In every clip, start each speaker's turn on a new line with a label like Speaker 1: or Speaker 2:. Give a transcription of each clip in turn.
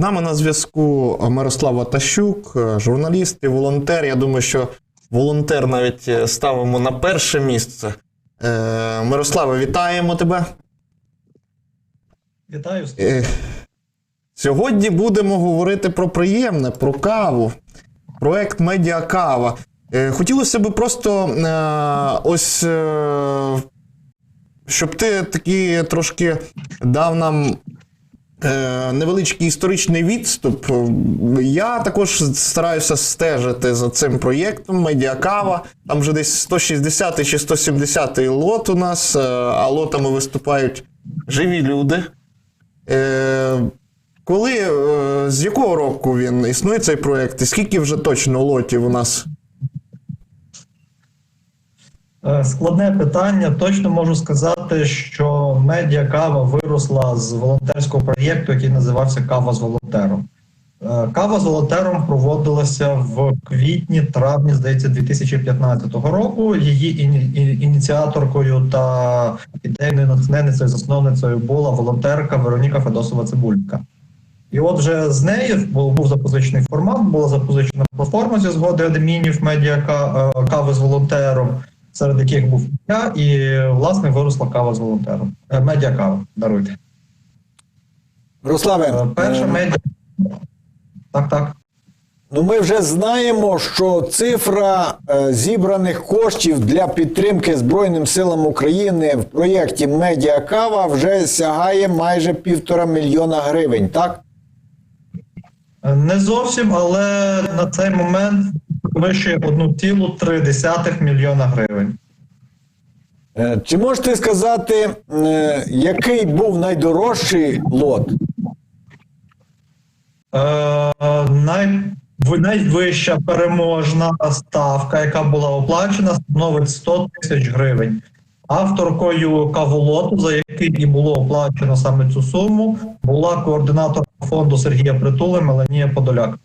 Speaker 1: нами на зв'язку Мирослав Атащук, е, журналіст і волонтер. Я думаю, що волонтер навіть е, ставимо на перше місце. Е, Мирославе, вітаємо тебе.
Speaker 2: Вітаю.
Speaker 1: Е, Сьогодні будемо говорити про приємне, про каву. Проект Медіа Кава. Е, Хотілося б просто е, ось, е, щоб ти такий трошки дав нам е, невеличкий історичний відступ. Я також стараюся стежити за цим проєктом Медіа Кава. Там вже десь 160 чи 170 лот у нас, е, а лотами виступають живі люди. Е, коли, е, з якого року він існує цей проєкт, і скільки вже точно лотів у нас?
Speaker 2: Е, Складне питання. Точно можу сказати, що медіа кава виросла з волонтерського проєкту, який називався Кава з волонтером. Е, Кава з волонтером проводилася в квітні, травні, здається, 2015 року. Її ініціаторкою та ідейною натхненницею, засновницею була волонтерка Вероніка Федосова Цибулька. І от вже з був, був запозичений формат, була запозичена платформа зі згоди адмінів медіа е, кави з волонтером, серед яких був я, і власне виросла кава з волонтером. Е, Медіа кава, даруйте.
Speaker 3: Руславе,
Speaker 2: Е, Перша
Speaker 3: е,
Speaker 2: медіа. Так, так.
Speaker 3: ну ми вже знаємо, що цифра е, зібраних коштів для підтримки Збройним силам України в проєкті Медіа Кава вже сягає майже півтора мільйона гривень, так?
Speaker 2: Не зовсім, але на цей момент вище 1,3 мільйона гривень.
Speaker 3: Е, Чи можете сказати, е, який був найдорожчий лот?
Speaker 2: Е, най, найвища переможна ставка, яка була оплачена, становить 100 тисяч гривень. Авторкою каволоту, за який і було оплачено саме цю суму, була координатор фонду Сергія Притули Меланія Подоляк.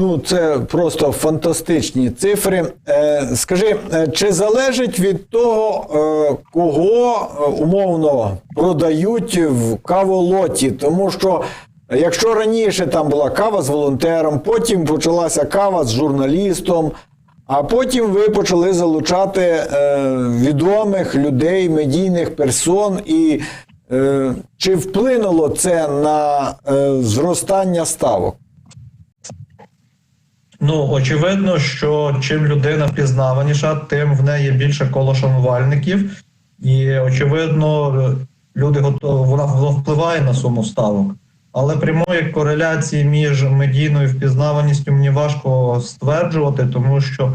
Speaker 3: Ну, це просто фантастичні цифри. Е, скажи, е, чи залежить від того, е, кого умовно продають в каволоті? Тому що якщо раніше там була кава з волонтером, потім почалася кава з журналістом, а потім ви почали залучати відомих людей, медійних персон, і чи вплинуло це на зростання ставок?
Speaker 2: Ну, очевидно, що чим людина впізнаваніша, тим в неї більше коло шанувальників, і очевидно, люди готові, вона впливає на суму ставок. Але прямої кореляції між медійною впізнаваністю мені важко стверджувати, тому що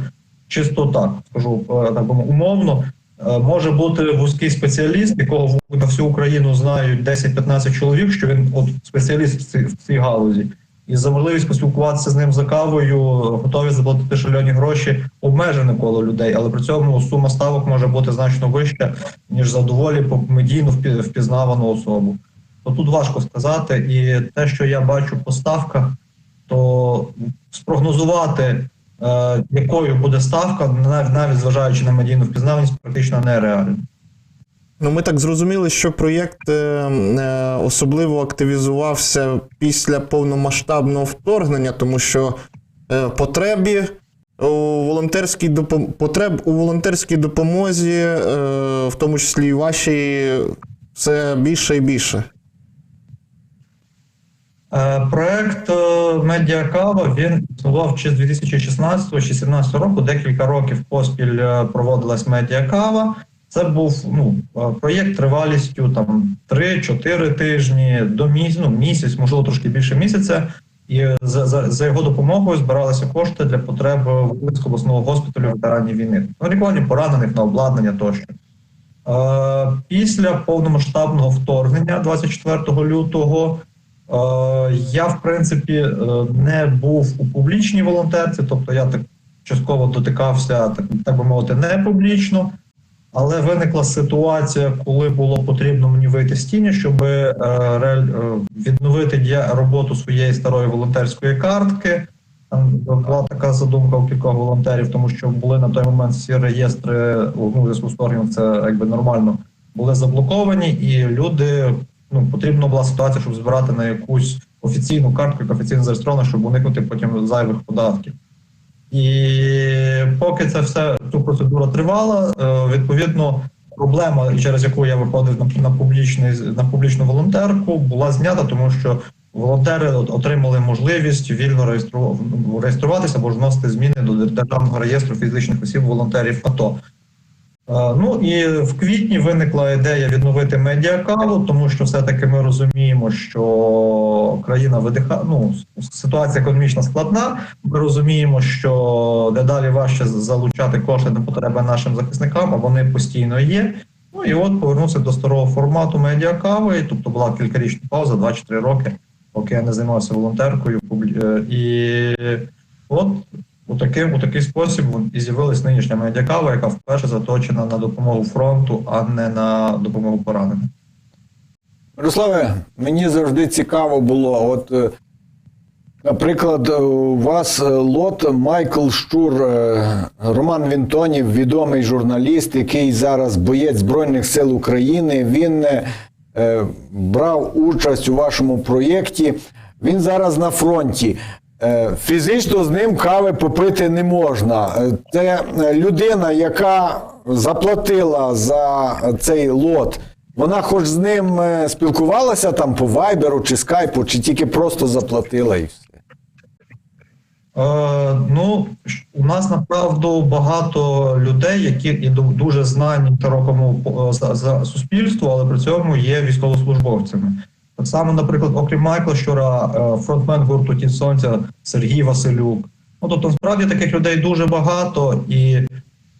Speaker 2: чисто так скажу е, так умовно. е, Може бути вузький спеціаліст, якого на всю Україну знають 10-15 чоловік, що він от спеціаліст в цій галузі і за можливість поспілкуватися з ним за кавою, готові заплатити шалені гроші, обмежене коло людей, але при цьому сума ставок може бути значно вища, ніж за доволі медійно впі- впізнавану особу. То тут важко сказати, і те, що я бачу по ставках, то спрогнозувати, е, якою буде ставка, навіть зважаючи на медійну впізнаваність, практично нереально.
Speaker 1: Ну, ми так зрозуміли, що проєкт е, е, особливо активізувався після повномасштабного вторгнення, тому що е, потребі у волонтерській допом... потреб у волонтерській допомозі, в тому числі і вашій, все більше і більше.
Speaker 2: Проект Медіакава він існував ще з 2016 чи 2017 року. Декілька років поспіль проводилась Медіакава. Це був ну е, проєкт тривалістю там 3-4 тижні до місяць, ну, місяць, можливо, трошки більше місяця. І за, за, за його допомогою збиралися кошти для потреб Волинського обласного госпіталю ветеранів війни, на лікування поранених на обладнання тощо. Е, Після повномасштабного вторгнення 24 лютого Е, Я, в принципі, е, не був у публічній волонтерці, тобто я так частково дотикався, так, так би мовити, не публічно. Але виникла ситуація, коли було потрібно мені вийти з тіні, щоб е, е, відновити роботу своєї старої волонтерської картки. Там була така задумка у кількох волонтерів, тому що були на той момент всі реєстри ну, зв'язку з торгом, це якби нормально були заблоковані, і люди ну, потрібна була ситуація, щоб збирати на якусь офіційну картку, яка офіційно зареєстрована, щоб уникнути потім зайвих податків. І поки це все ту процедура тривала, е, відповідно, проблема, через яку я виходив на, публічний на публічну волонтерку, була знята, тому що волонтери от- отримали можливість вільно реєстру- реєструватися або ж вносити зміни до державного реєстру фізичних осіб волонтерів АТО. Ну і в квітні виникла ідея відновити медіакаву, тому що все-таки ми розуміємо, що країна видиха, ну ситуація економічна складна. Ми розуміємо, що дедалі важче залучати кошти на потреби нашим захисникам, а вони постійно є. Ну і от повернувся до старого формату медіакави. Тобто була кількарічна пауза, 2-3 роки, поки я не займався волонтеркою. е, І от у такий, у такий спосіб і з'явилась нинішня медіакава, яка вперше заточена на допомогу фронту, а не на допомогу пораненим.
Speaker 3: Мирославе, мені завжди цікаво було. От, е, наприклад, у вас е, лот Майкл Щур, е, Роман Вінтонів, відомий журналіст, який зараз боєць Збройних сил України. Він е, брав участь у вашому проєкті. Він зараз на фронті. Е, Фізично з ним кави попити не можна. Е, Це е, людина, яка заплатила за цей лот. Вона хоч з ним спілкувалася там по вайберу чи скайпу, чи тільки просто заплатила і все.
Speaker 2: Е, ну, у нас направду багато людей, які дуже знані широкому по- за, за суспільству, але при цьому є військовослужбовцями. Так само, наприклад, окрім Майкла Щура, е, фронтмен гурту Тінь Сонця Сергій Василюк. Ну, тобто, насправді таких людей дуже багато, і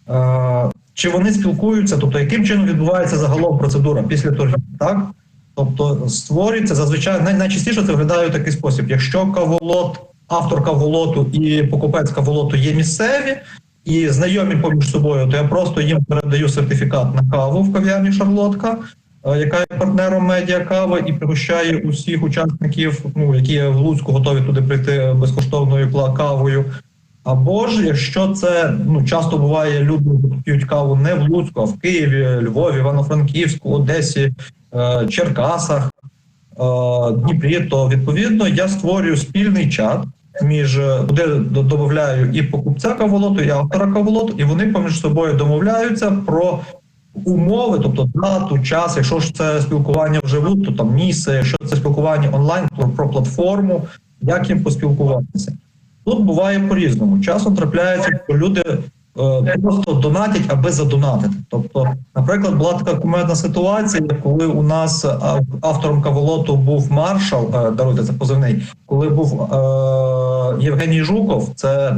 Speaker 2: е, чи вони спілкуються, тобто, яким чином відбувається загалом процедура після торгів, так? Тобто створюється зазвичай най, найчастіше це виглядає у такий спосіб. Якщо каволот, автор каволоту і покупець каволоту є місцеві і знайомі поміж собою, то я просто їм передаю сертифікат на каву в кав'ярні Шарлотка, яка є партнером медіа кави, і пригощає усіх учасників, ну які в Луцьку готові туди прийти безкоштовною кла- кавою. Або ж якщо це ну часто буває, люди п'ють каву не в Луцьку, а в Києві, Львові, Івано-Франківську, Одесі, е, Черкасах, е, Дніпрі, то відповідно я створюю спільний чат між е, куди додаю і покупця каволоту, і автора каволоту, і вони поміж собою домовляються про умови, тобто дату, час. Якщо ж це спілкування вживу, то там місце, якщо це спілкування онлайн, то про платформу, як їм поспілкуватися. Тут буває по-різному. Часом трапляється, що люди е, просто донатять, аби задонатити. Тобто, наприклад, була така кумедна ситуація, коли у нас е, автором каволоту був маршал, е, даруйте це позивний, коли був е, Євгеній Жуков, це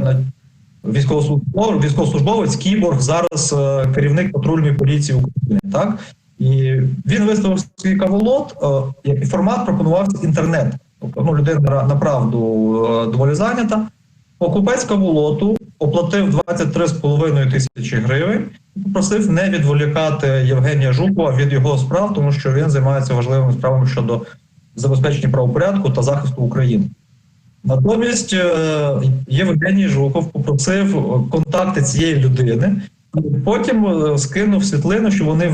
Speaker 2: військовослужбовець, військовослужбовець кіборг, зараз е, керівник патрульної поліції України. Так і він виставив свій каволот, е, і формат пропонувався інтернет. Тобто, ну, людина направду е, доволі зайнята. Покупець каволоту оплатив 23,5 тисячі гривень і попросив не відволікати Євгенія Жукова від його справ, тому що він займається важливими справами щодо забезпечення правопорядку та захисту України. Натомість е, Євгеній Жуков попросив е, контакти цієї людини, потім е, скинув світлину, що вони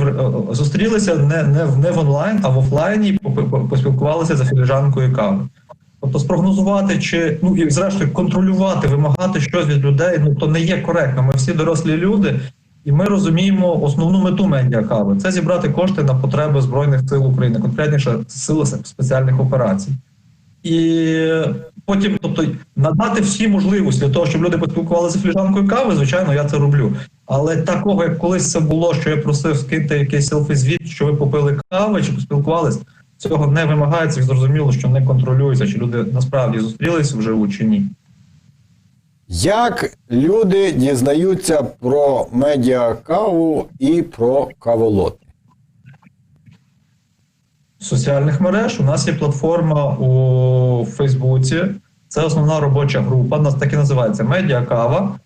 Speaker 2: зустрілися не, не, не в онлайн, а в офлайні і по- по- поспілкувалися за філіжанкою кави. Тобто спрогнозувати чи ну і зрештою контролювати, вимагати щось від людей, ну то не є коректно. Ми всі дорослі люди, і ми розуміємо основну мету медіакави це зібрати кошти на потреби збройних сил України, конкретніше сили спеціальних операцій. І потім, тобто, надати всі можливості для того, щоб люди поспілкувалися фліжанкою кави, звичайно, я це роблю. Але такого, як колись це було, що я просив скиньте якийсь селфі-звіт, що ви попили кави чи поспілкувались, цього не вимагається зрозуміло, що не контролюється, чи люди насправді зустрілися вживу чи ні.
Speaker 3: Як люди дізнаються про медіакаву і про каволот?
Speaker 2: Соціальних мереж. У нас є платформа у Фейсбуці. Це основна робоча група. Нас так і називається Медіакава,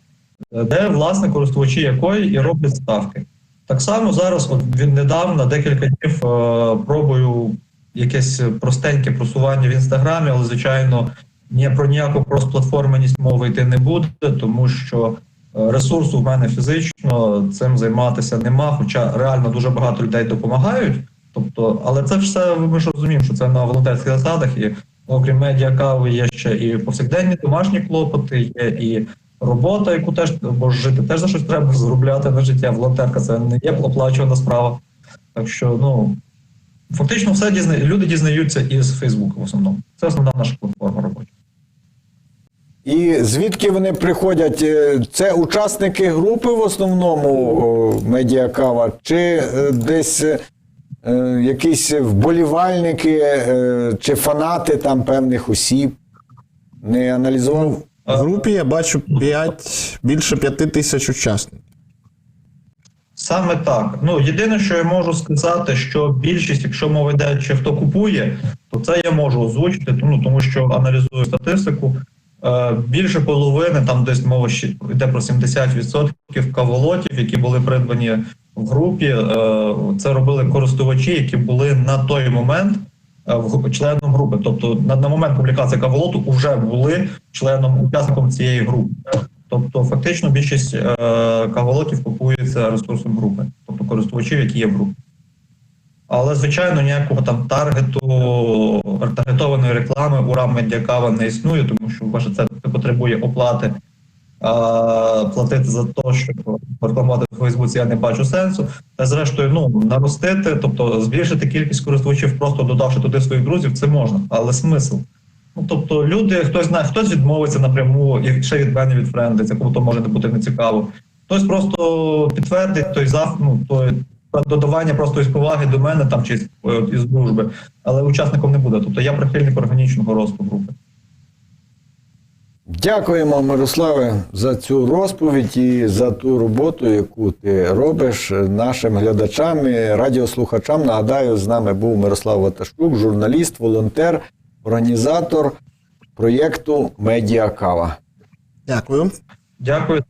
Speaker 2: де власне користувачі якої і роблять ставки. Так само зараз, от віднедавна, декілька днів е, пробую якесь простеньке просування в інстаграмі, але звичайно ні про ніяку крос-платформеність мови йти не буде, тому що е, ресурсу в мене фізично цим займатися нема. Хоча реально дуже багато людей допомагають. Тобто але це все ми ж розуміємо, що це на волонтерських засадах, і окрім медіа кави є ще і повсякденні домашні клопоти, є і робота, яку теж бо жити теж за щось треба заробляти на життя. Волонтерка це не є оплачувана справа. Так що, ну фактично, все дізна... люди дізнаються із Фейсбуку в основному. Це основна наша платформа робоча.
Speaker 3: І звідки вони приходять? Е, Це учасники групи в основному медіакава, чи е, десь е, якісь вболівальники е, чи фанати там певних осіб? Не аналізував?
Speaker 1: В групі я бачу 5, більше 5 тисяч учасників.
Speaker 2: Саме так. Ну єдине, що я можу сказати, що більшість, якщо мова йде, чи хто купує, то це я можу озвучити, ну тому що аналізую статистику. Е, більше половини, там десь мова йде про 70% каволотів, які були придбані в групі. Е, це робили користувачі, які були на той момент е, членом групи. Тобто на, момент публікації каволоту вже були членом учасником цієї групи. Тобто, фактично, більшість е, каволотів купується ресурсом групи, тобто користувачів, які є в групі. Але, звичайно, ніякого там таргету, таргетованої реклами у рам медіакава не існує, тому що ваше це потребує оплати. Платити за те, щоб рекламувати в Фейсбуці, я не бачу сенсу. Та зрештою, ну наростити, тобто збільшити кількість користувачів, просто додавши туди своїх друзів, це можна, але смисл. Ну тобто, люди, хтось знає, хтось відмовиться напряму, і ще від мене від відфрендиться, кому то може не бути нецікаво. Хтось просто підтвердить той зав, ну, той додавання просто із поваги до мене там чи е, із дружби, але учасником не буде. Тобто я прихильник органічного росту групи.
Speaker 3: Дякуємо, Мирославе, за цю розповідь і за ту роботу, яку ти робиш нашим глядачам і радіослухачам. Нагадаю, з нами був Мирослав Ваташчук, журналіст, волонтер, організатор проєкту Медіа Кава.
Speaker 1: Дякую.
Speaker 2: Дякую.